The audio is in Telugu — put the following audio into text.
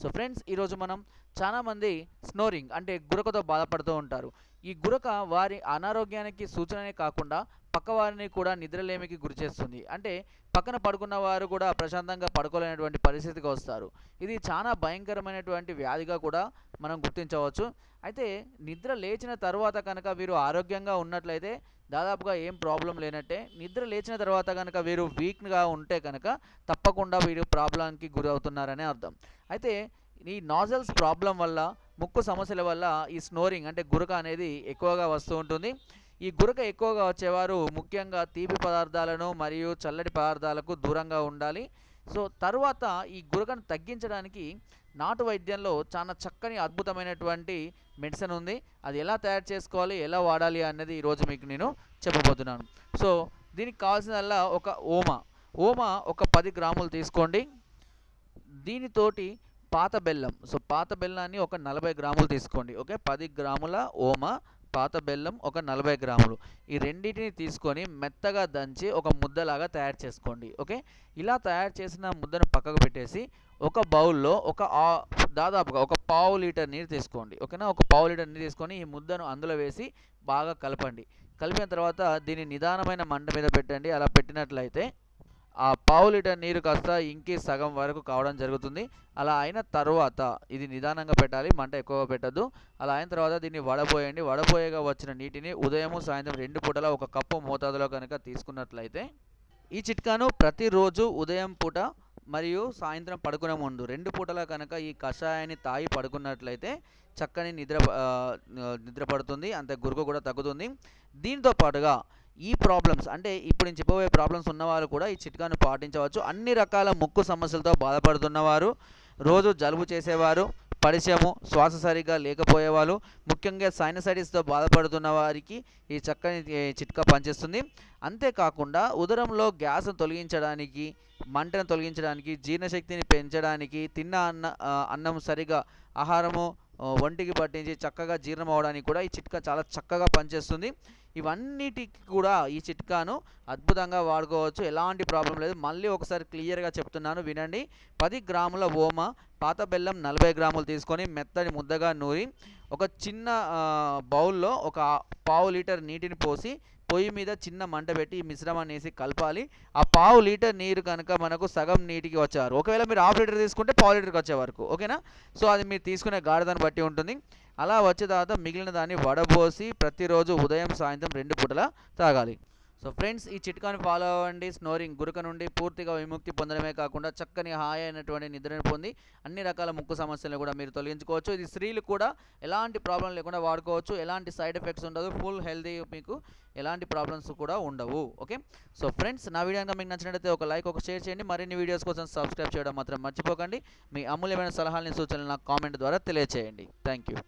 సో ఫ్రెండ్స్ ఈరోజు మనం చాలామంది స్నోరింగ్ అంటే గురకతో బాధపడుతూ ఉంటారు. ఈ గురక వారి అనారోగ్యానికి సూచననే కాకుండా పక్కవారిని కూడా నిద్రలేమికి గురి చేస్తుంది. అంటే పక్కన పడుకున్న వారు కూడా ప్రశాంతంగా పడుకోలేనటువంటి పరిస్థితికి వస్తారు. ఇది చాలా భయంకరమైనటువంటి వ్యాధిగా కూడా మనం గుర్తించవచ్చు. అయితే నిద్ర లేచిన తర్వాత కనుక వీరు ఆరోగ్యంగా ఉన్నట్లయితే దాదాపుగా ఏం ప్రాబ్లం లేనట్టే నిద్ర లేచిన తర్వాత కనుక వీరు వీక్గా ఉంటే కనుక తప్పకుండా వీరు ప్రాబ్లంకి గురవుతున్నారని అర్థం. అయితే ఈ నాజల్స్ ప్రాబ్లం వల్ల ముక్కు సమస్యల వల్ల ఈ స్నోరింగ్ అంటే గురక అనేది ఎక్కువగా వస్తూ ఉంటుంది. ఈ గురక ఎక్కువగా వచ్చేవారు ముఖ్యంగా తీపి పదార్థాలను మరియు చల్లటి పదార్థాలకు దూరంగా ఉండాలి. సో తర్వాత ఈ గురకను తగ్గించడానికి నాటు వైద్యంలో చాలా చక్కని అద్భుతమైనటువంటి మెడిసిన్ ఉంది. అది ఎలా తయారు చేసుకోవాలి ఎలా వాడాలి అన్నది ఈరోజు మీకు నేను చెప్పబోతున్నాను. సో దీనికి కావాల్సినల్లా ఒక ఓమ. ఓమ ఒక పది గ్రాములు తీసుకోండి. దీనితోటి పాత బెల్లం. సో పాత బెల్లాన్ని ఒక నలభై గ్రాములు తీసుకోండి. ఓకే? పది గ్రాముల ఓమ. పాత బెల్లం ఒక నలభై గ్రాములు. ఈ రెండింటిని తీసుకొని మెత్తగా దంచి ఒక ముద్దలాగా తయారు చేసుకోండి ఓకే? ఇలా తయారు చేసిన ముద్దను పక్కకు పెట్టేసి ఒక బౌల్లో ఒక దాదాపుగా ఒక పావు లీటర్ నీరు తీసుకోండి ఓకేనా? ఒక పావు లీటర్ నీరు తీసుకొని ఈ ముద్దను అందులో వేసి బాగా కలపండి. కలిపిన తర్వాత దీన్ని నిదానమైన మంట మీద పెట్టండి. అలా పెట్టినట్లయితే ఆ పావు లీటర్ నీరు కాస్త ఇంకి సగం వరకు కావడం జరుగుతుంది. అలా అయిన తర్వాత ఇది నిదానంగా పెట్టాలి మంట ఎక్కువగా పెట్టద్దు. అలా అయిన తర్వాత దీన్ని వడపోయండి. వడపోయగా వచ్చిన నీటిని ఉదయము సాయంత్రం రెండు పూటల ఒక కప్పు మోతాదులో కనుక తీసుకున్నట్లయితే ఈ చిట్కాను ప్రతిరోజు ఉదయం పూట మరియు సాయంత్రం పడుకునే ముందు రెండు పూటల కనుక ఈ కషాయాన్ని తాగి పడుకున్నట్లయితే చక్కని నిద్ర నిద్రపడుతుంది నిద్ర పడుతుంది. అంతే గురుకు కూడా తగ్గుతుంది. దీంతో పాటుగా ఈ ప్రాబ్లమ్స్ అంటే ఇప్పుడు నేను చెప్పబోయే ప్రాబ్లమ్స్ ఉన్నవారు కూడా ఈ చిట్కాను పాటించవచ్చు. అన్ని రకాల ముక్కు సమస్యలతో బాధపడుతున్నవారు రోజు జలుబు చేసేవారు పరిచయము శ్వాస సరిగా లేకపోయేవాళ్ళు ముఖ్యంగా సైనసైటిస్తో బాధపడుతున్న వారికి ఈ చక్కని చిట్కా పనిచేస్తుంది. అంతేకాకుండా ఉదరంలో గ్యాస్ను తొలగించడానికి మంటను తొలగించడానికి జీర్ణశక్తిని పెంచడానికి తిన్న అన్న అన్నం సరిగా ఆహారము ఒంటికి పట్టించి చక్కగా జీర్ణం అవడానికి కూడా ఈ చిట్కా చాలా చక్కగా పనిచేస్తుంది. ఇవన్నిటికి కూడా ఈ చిట్కాను అద్భుతంగా వాడుకోవచ్చు. ఎలాంటి ప్రాబ్లం లేదు. మళ్ళీ ఒకసారి క్లియర్గా చెప్తున్నాను వినండి. పది గ్రాముల ఓమ పాత బెల్లం నలభై గ్రాములు తీసుకొని మెత్తని ముద్దగా నూరి ఒక చిన్న బౌల్లో ఒక పావు లీటర్ నీటిని పోసి పొయ్యి మీద చిన్న మంట పెట్టి ఈ మిశ్రమాన్ని వేసి కలపాలి. ఆ పావు లీటర్ నీరు కనుక మనకు సగం నీటికి వచ్చేవారు. ఒకవేళ మీరు హాఫ్ లీటర్ తీసుకుంటే పావు లీటర్కి వచ్చే వరకు ఓకేనా? సో అది మీరు తీసుకునే గాఢతను బట్టి ఉంటుంది. అలా వచ్చే తర్వాత మిగిలిన దాన్ని వడబోసి ప్రతిరోజు ఉదయం సాయంత్రం రెండు పూటలా తాగాలి. సో ఫ్రెండ్స్ ఈ చిట్కాని ఫాలో అవ్వండి. స్నోరింగ్ గురుక నుండి పూర్తిగా విముక్తి పొందడమే కాకుండా చక్కని హాయి అయినటువంటి నిద్రను పొంది అన్ని రకాల ముక్కు సమస్యలను కూడా మీరు తొలగించుకోవచ్చు. ఇది స్త్రీలు కూడా ఎలాంటి ప్రాబ్లం లేకుండా వాడుకోవచ్చు. ఎలాంటి సైడ్ ఎఫెక్ట్స్ ఉండదు. ఫుల్ హెల్తీ మీకు ఎలాంటి ప్రాబ్లమ్స్ కూడా ఉండవు. ఓకే? సో ఫ్రెండ్స్ నా వీడియో కనుక మీకు నచ్చినట్లయితే ఒక లైక్ ఒక షేర్ చేయండి. మరిన్ని వీడియోస్ కోసం సబ్స్క్రైబ్ చేయడం మాత్రం మర్చిపోకండి. మీ అమూల్యమైన సలహాలని సూచనలు నాకు కామెంట్ ద్వారా తెలియజేయండి థ్యాంక్ యూ